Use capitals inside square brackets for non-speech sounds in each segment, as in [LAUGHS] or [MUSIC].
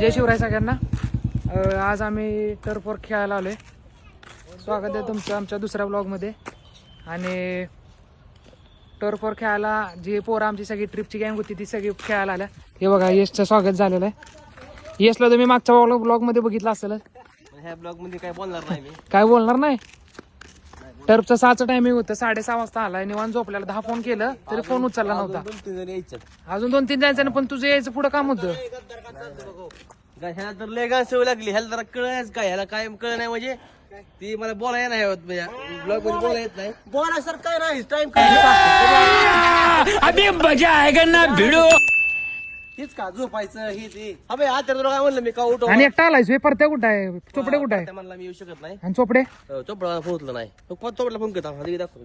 जय शिवराय सगळ्यांना. आज आम्ही टर्फवर खेळायला आलोय. स्वागत आहे तुमचं आमच्या दुसऱ्या ब्लॉगमध्ये. आणि टर्फवर खेळायला जी पोरं आमची सगळी ट्रिपची गँग होती ती सगळी खेळायला आल्या. हे बघा यशचं स्वागत झालेलं आहे. यशला तुम्ही मागच्या ब्लॉगमध्ये बघितलं असेल ह्या ब्लॉगमध्ये काय बोलणार नाही मी. काय बोलणार नाही? टर्फचं सहाचं टायमिंग होतं साडेसहा वाजता आलाय. निवांत झोपल्याला दहा फोन केलं तरी फोन उचलला नव्हता. दोन तीन जण अजून दोन तीन जायचं ना पण तुझं यायचं पुढं काम होतं. ह्याला तर लय गाण सवय लागली. ह्याला जरा कळायच काय ह्याला काय कळ नाही म्हणजे ती मला बोलायला नाही होत म्हणजे ब्लॉगमध्ये बोलायला येत नाही. बोलायसारखं काय नाही टाइम [LAUGHS] काय अभी मजा आएगा ना भिडो. हेच का झोपायचं हे ते? अबे आता तुला काय म्हणलं मी का उठव? आणि एकटा आलायस वे परत्या कुठं आहे? चोपडे कुठं आहे? म्हणला मी येऊ शकत नाही. आणि चोपडे? चोपडा फोन उचला नाही. तो चोपडला फोन करता हा दाखव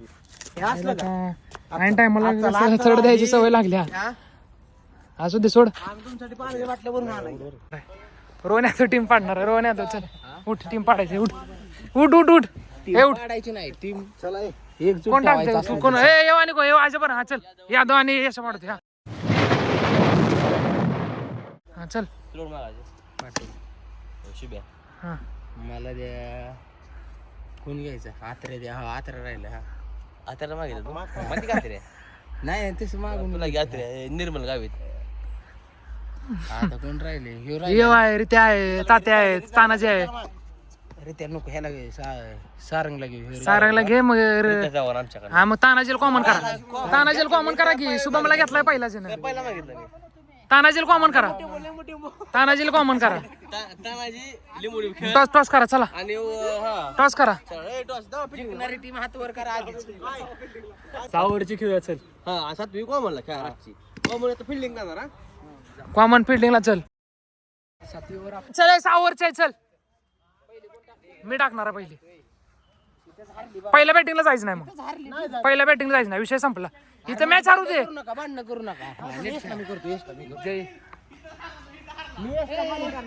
हे असलं का? आणि टायमाला चढ द्यायची सवय लागली हा. हा? असू दे सोड. आम्ही तुमच्यासाठी पाणी रोण्याचं टीम पाडणार आहे रोण्याचं चल उठ टीम पाडायची उठ. उठ उठ उठ. हे उठ. काढायची नाही टीम चला एक कोण टाकते तू कोण? ए येऊ आणि कोण येऊ आज बरं हा चल. यादव आणि यश पाडते हा. हा चल. लोड मागायचं पाटील शुभ्या हा. मला द्या. कोण घ्यायचं? आत्रे द्या. हा आत्रा राहिला हा. आता मागितलं तू? माहिती का रे नाही तसं मागून तुला घ्या रे निर्मल गावीत. आता कोण राहिले? ह्यो राहिले. येव आहे रित्या आहे तात्या आहे तानाजी आहे अरे त्या नको ह्याला घे सा- सारंगला घे ह्यो. सारंगला घे मग र- त्याच्यावर आमच्याकडे हा मग तानाजीला कॉमन करा. तानाजीला कॉमन करा की शुभमला घेतलाय पहिलाच ना पहिला मागितलं मी. तानाजीला कॉमन करा. तानाजीला कॉमन करा. ता- तानाजी लिंबू खेळ. टॉस टॉस करा चला. आणि हा. टॉस करा. जिंकणारी टीम हातवर करा सावरची खेळ चल. हा सातवी कोण म्हणला खेळा म्हणलं फिल्डिंग करणार कॉमन फिल्डिंगला चल. चल सावरची आहे, चल. मी टाकणार आहे पहिली. पहिल्या बॅटिंगला जायचं नाही मग. पहिल्या बॅटिंगला जायचं नाही. विषय संपला. इथं मॅच हारू दे. करू नका भांडणं करू नका. हा, next आम्ही करतो यश कमी करतो. जय.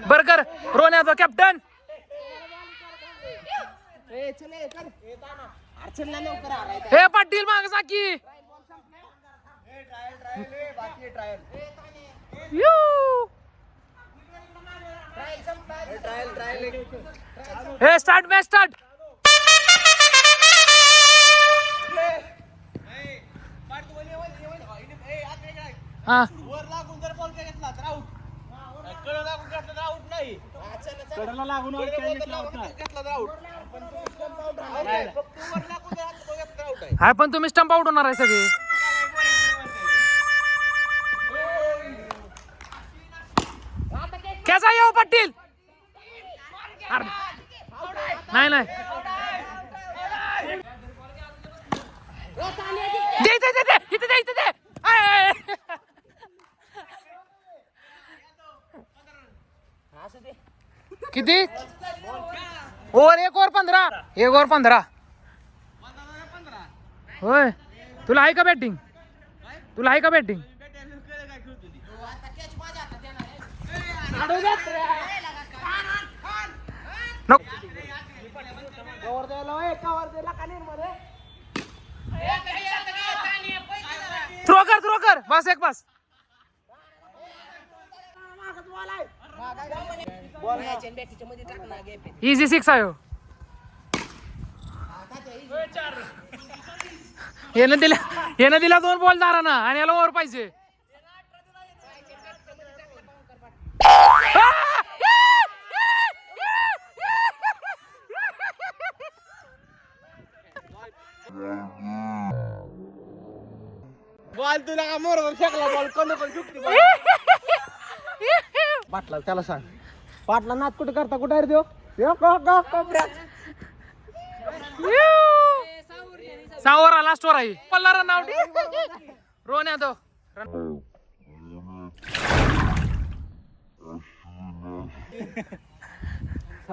बर कर रोन यादव कॅप्टन ए, चल, ए, कर. अर्चनला लवकर आलाय. हे पाटील माग जा की. यू. हे स्टार्ट मॅच स्टार्ट हा. वर लागून जर बॉल घेतला तर आउट कडं लागून घेतला तर आउट नाही. कडला लागून घेतला तर आउट फक्त वर लागून जर हात बघितला तर आउट आहे. हा पण तुम्ही स्टंप आउट होणार आहे सगळे. कसा येऊ पाटील अरे, नाही नाही. दे दे दे दे. इथे दे इथे दे. आय, आय, आय. किती? ओव्हर एक ओव्हर पंधरा. एक ओव्हर पंधरा. होय. तुला आहे का बॅटिंग तुला आहे का बॅटिंग थ्रो कर थ्रो कर. बस एक बस. इझी सिक्स आहे. हो. यानं दिला यानं दिला दोन बॉल दाराना आणि याला ओव्हर पाहिजे. बॉल तुला का मोर फेकला बॉल कोण पण चुकती पाटला त्याला सांग. पाटला नाच कुठे करता? कुठे रे देव सावरा लास्ट वर आहे. पल्ला रन आउट रोन यादव. रन-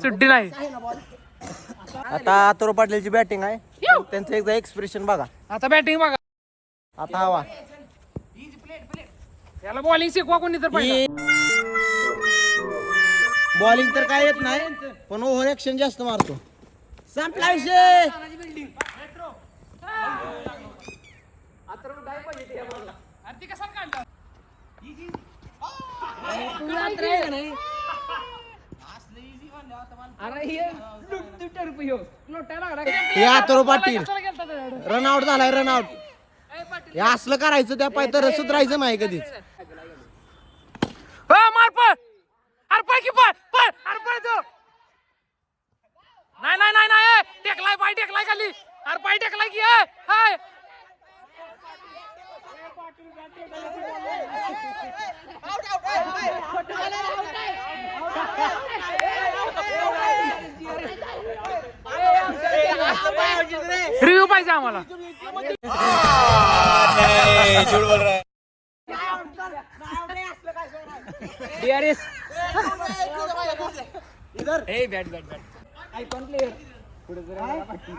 सुट्टी नाही. आता अथर्व पाटीलची बॅटिंग आहे. त्यांचं एकदा एक्सप्रेशन बघा. आता बॅटिंग बघा. आता हवा. याला बॉलिंग शिकवा कोणी तर पाहिजे बॉलिंग तर काय येत नाही पण ओव्हर ऍक्शन जास्त मारतो. संपला विषय. अरे हे पाटील. रनआउट झालाय रनआउट हे असलं करायचं त्या पाय तर सुधारायचं नाही कधीच. मार अरे पळ की पळ पळ अरे पळ तू नाही नाही नाही नाही टेकलाय पाय टेकलाय खाली. अरे पाय टेकलाय की ए, हाय. रिव्ह्यू पाहिजे आम्हाला. DRS. ए, bat, bat, bat. Icon player. पुढे जरा पाठी.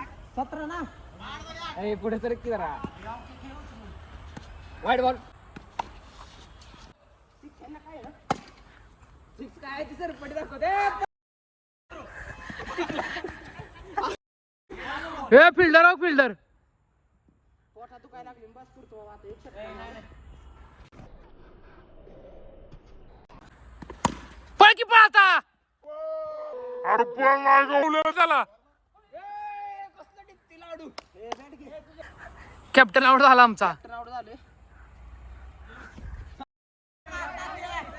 ए, पुढे सर की जरा. वाईट बॉल हे फिल्डर हो फिल्डर पळ की पळ आता. अरे पळ नाही गवलं त्याला कॅप्टन आउट झाला आमचा.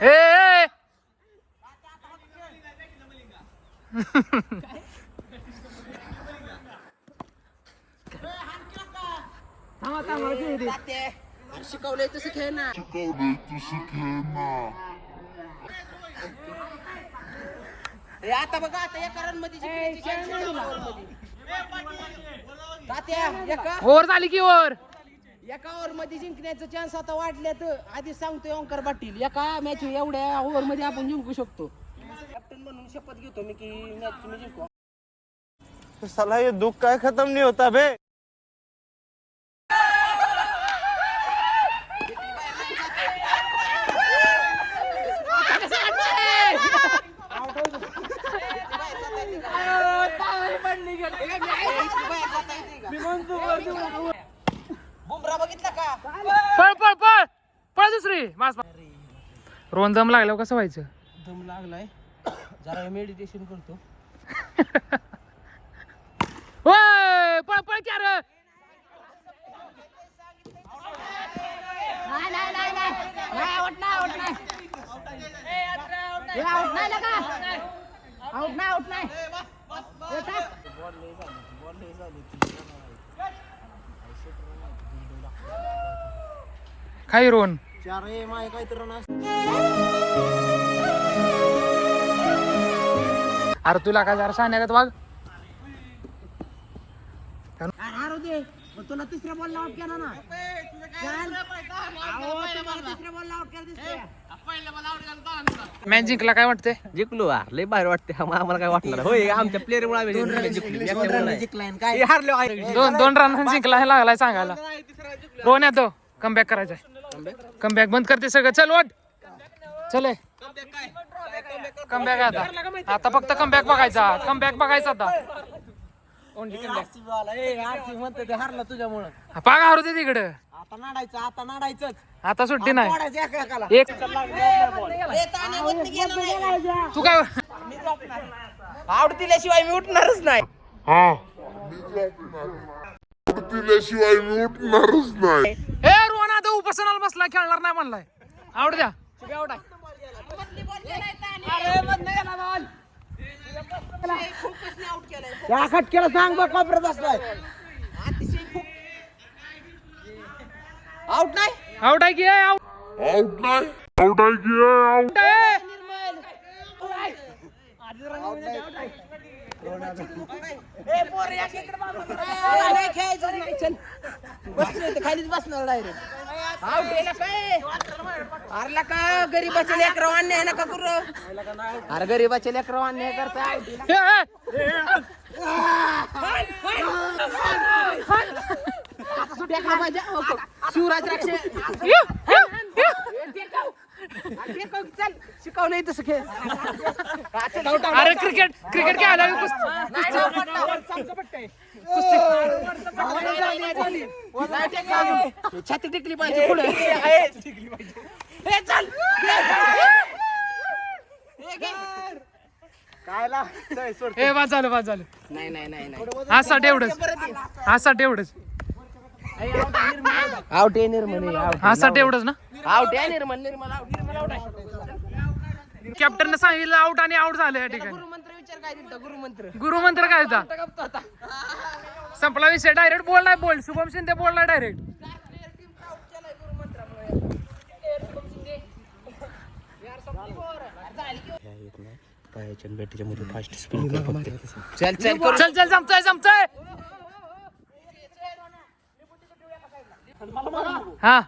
ए, ए शिकवलंय तसं खेळ ना. हे आता बघा आता एका रनमध्ये जिंकण्याची chance आहे एका. तात्या, ओव्हर झाली की ओव्हर एका ओव्हरमध्ये जिंकण्याचं चान्स आता वाढल्यात आधी सांगतोय ओंकार पाटील एका मॅच एवढ्या ओव्हरमध्ये आपण जिंकू शकतो. कॅप्टन म्हणून शपथ घेतो मी की मॅच तुम्ही जिंकू. साला ये दुख काय खत्म नहीं होता बे बुमरा बघितला का पळ पळ पळ पळ दुसरी मास रोहन दम लागल्यावर कसं व्हायचं दम लागलाय जरा मेडिटेशन करतो पळ पळ की अरे काय रोहन चार ए माय काय तर रन अरे तुला काय जरा सांगण्यात वाघ हारू दे पण तुला तिसऱ्या बॉलला आउट केला ना चल. अहो, तुम्हाला तिसऱ्या बॉलला आउट केला दिसतोय. मॅच जिंकला काय वाटतंय? जिंकलो यार लय बाहेर वाटते आम्हा- आम्हाला काय वाटणार? होय आमच्या प्लेअर मुळे आम्ही जिंकलो. दोन रन जिंकलाय आणि काय? हे हारलो आहे. दोन दोन रन जिंकला हे लागलाय सांगायला. रोहन येतो कमबॅक करायचंय. कमबॅक बंद करते सगळं. चल वाट. चल कमबॅक आता. आता फक्त कमबॅक बघायचा. कमबॅक बघायचा आता. RCB वाला, ए, RCB म्हणते ते हारला तुझ्यामुळं. पाग हारू दे तिकडं. आता नाडायचं आता नाडायचंच. आता सुट्टी नाही. एक. तू काय आउट दिल्याशिवाय मी उठणारच नाही. दिल्याशिवाय मी उठणारच नाही. उपासनाला बसला खेळणार नाही म्हणलाय. आवड द्या. या खटक्याला सांग बघ कॉपऱ्यात असलाय आउट नाही? आउट आहे की आउट आउट नाही. आउट आहे की आउट आहे. बसलोय खालीच बसणार डायरेक्ट. आउट आहे काय अरे का गरीबाच्या लेकरं अन्याय नका करू अरे गरीबाच्या लेकरं अन्याय करता. हे, हे. हो, हो. शिवराज राक्षे. चल शिकवलंय तसं खेळ अरे क्रिकेट क्रिकेट खेळायला छाती टिकली पाहिजे पुढे. हे चल. ए वाज झालं वाज झालं. नाही नाही नाही नाही. एवढंच. आजसाठी एवढंच. निर्मल. आजसाठी एवढंच ना? आहे निर्मल निर्मल आउट निर्मल आहे कॅप्टन सांगितलं आउट आणि आउट झालं या ठिकाणी. विचार काय दिलता? गुरुमंत्र. गुरुमंत्र काय होता? संपला विषय डायरेक्ट बोल नाही बोल. शुभम शिंदे बोलला डायरेक्ट पायाच्या बॅटरीच्या मध्ये फास्ट स्पिन कर. फक्त चल चल चल चल जमतोय जमतोय. हा.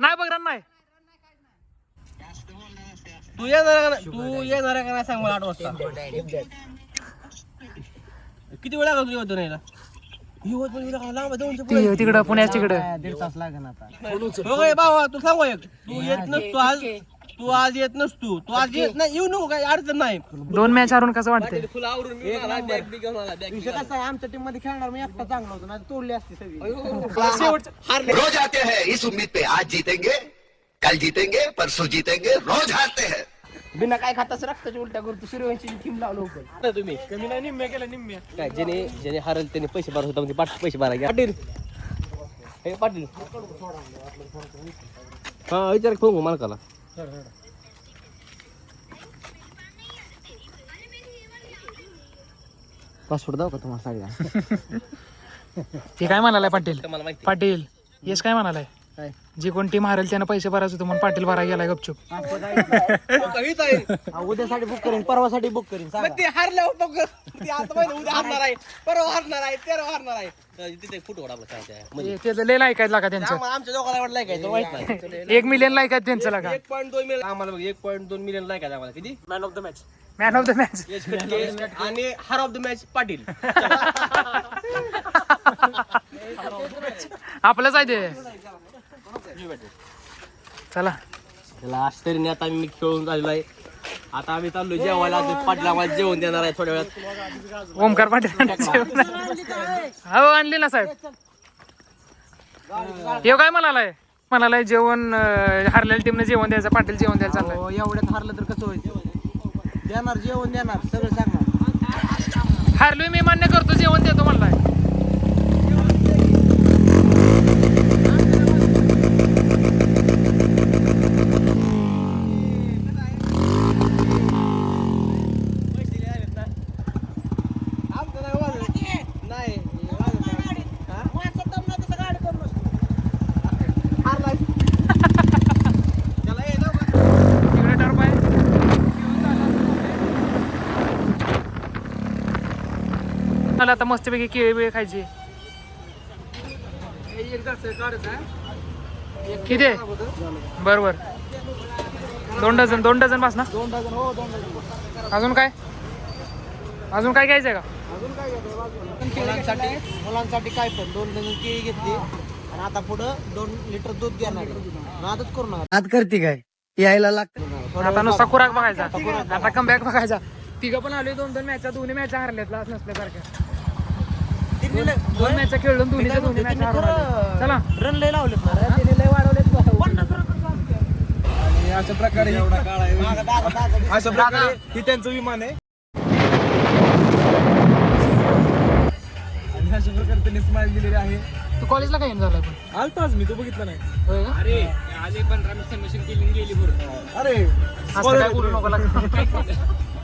नाही बघ नाही. तू येणार का नाही? तू येणार का नाही सांग मला आठ वाजता. किती वेळ लागला तुझ्या होतो यायला. ती- तिकडं पुण्याच तिकडं हो काय बाबा तू सांगू एक. तू येत नसतो आज तू आज येत नसतो तू. आज येत नाही येऊ नको काय अडचण नाही. दोन मॅच हरून कसं वाटतंय? फुल आवरून मी आला, bag बी घेऊन आला, bag बी घेऊन आला. आहे आमच्या टीममध्ये खेळणार मी एकटा चांगला होतो नाही तोडली असती सगळी. [LAUGHS] रोज आते हैं इस उम्मीद पे आज जीतेंगे। कल जीतेंगे परसों जीतेंगे रोज हारते हैं। बिना काय खाताच रक्ताची उलट्या करतो सूर्यवंशी टीम लावलं होतं. आता तुम्ही. कमी नाही निम्म्या केलं निम्म्या. काय ज्याने ज्याने हरल त्याने पैसे भरत होता म्हणजे पाच पैसे भरा घ्या पाटील. हे पाटील. हा विचार फोन मालकाला. पासपोर्ट दाव का तुम्हाला सगळ्या [LAUGHS] ते काय म्हणालाय पाटील? माहिती पाटील येस काय म्हणालाय? काय? जी कोण टीम हारेल त्यानं पैसे भरायचं होतं म्हणून पाटील भरा गेलाय गपचूप. आहे उद्यासाठी बुक करीन परवासाठी बुक करीन सांगा. मग ते आता माहिती उद्या हारणार आहे परवा हारणार आहे तेरा हारणार आहे. तर तिथे फोटो काढा आपला काय ते आहे. म्हणजे ते- त्याचं लय लाईक आहेत लागा त्यांचं. आम्हाला- आमच्या दोघाला वाटलं काय तो माहीत नाही. [LAUGHS] एक मिलियन आहेत त्यांचं लागा. एक पॉईंट दोन मिलियन आम्हाला बघ एक पॉईंट दोन मिलियन लाईक आहे आम्हाला. किती? Man of the match man of the match Yash Katke आणि हर ऑफ द मॅच पाटील. [LAUGHS] आपलंच आहे ते. चला. लास्ट तरी आता आम्ही खेळून झालेलो आहे. आता आम्ही चाललो जेवायला पाटील आम्हाला जेवण देणार आहे थोड्या वेळात. ओमकार पाटील हो आणली ना साहेब. हे काय म्हणालाय? म्हणालाय जेवण हारलेल्या टीमने जेवण द्यायचं पाटील जेवण द्यायचं चाललंय. अहो, एवढ्यात हारलं तर कसं व्हायचं देणार जेवण देणार सगळं सांगणार. हारलोय मी मान्य करतो जेवण देतो म्हणलाय आमचं नाही वाजत. नाही वाजत नाही. हा? हारलाय. त्याला ये ना बा. तिकडे टर्फ आहे मला आता मस्तपैकी केळी बिळी खायची. किती आहे? बर बर दोन डझन दोन डझन पास ना. दोन डझन हो दोन डझन अजून काय? अजून काय घ्यायचंय का? अजून काय मुलांसाठी मुलांसाठी काय पण दोन डझन केळी घेतली. आणि आता पुढं दोन लिटर दूध घेणार नादच करू नका नाद करते काय? यायला लागतं. आता नुसता खुराक बघायचा. आता कमबॅक बघायचा. तिघं पण आले दोन दोन मॅचा दोन्ही मॅच हरल्यात लास्ट नसल्यासारख्या. दोन मॅच खेळलो चला. रन लय लावलेत वाढवलेत अशा प्रकारे अशा प्रकारे ही त्यांचं विमान आहे. आणि अशा प्रकारे त्यांनी स्माइल दिलेली आहे. तू कॉलेजला काय झालाय पण? आलताच मी तो बघितला नाही? अरे आले मिनिट सबमिशन केली गेली बरोबर अरे नको. [LAUGHS]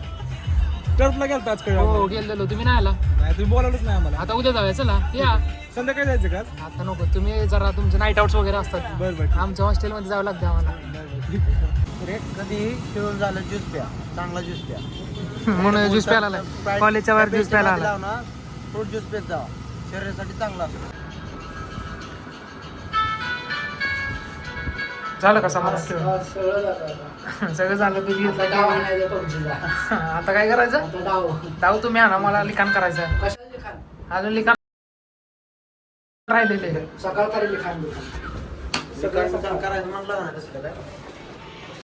टर्फला गेलता आज खेळ हो गेलेलो. तुम्ही नाही आला? नाही तुम्ही बोलावलंच नाही आम्हाला. आता उद्या जाऊया. चला या. संध्याकाळी जायचं का आज? आता नको. तुम्ही जरा तुमचे नाईट आउट्स वगैरे असतात. बरं बरं. आमच्या हॉस्टेलमध्ये जावं लागतं आम्हाला. रे कधीही खेळून झालं? ज्यूस प्या. चांगला ज्यूस प्या. [LAUGHS] म्हणून ज्यूस प्यायला आलाय. कॉलेजच्या वर ज्यूस प्यायला आला फ्रूट ज्यूस पेत जावा. शरीरासाठी चांगला असतो. झालं का समाधान सगळं झालं. [LAUGHS] तुम्ही [LAUGHS] आता काय करायचं? डाव तुम्ही आणा मला लिखाण करायचं. अजून लिखाण राहिलेले सकाळ करायचं म्हणलं ना तसं काय?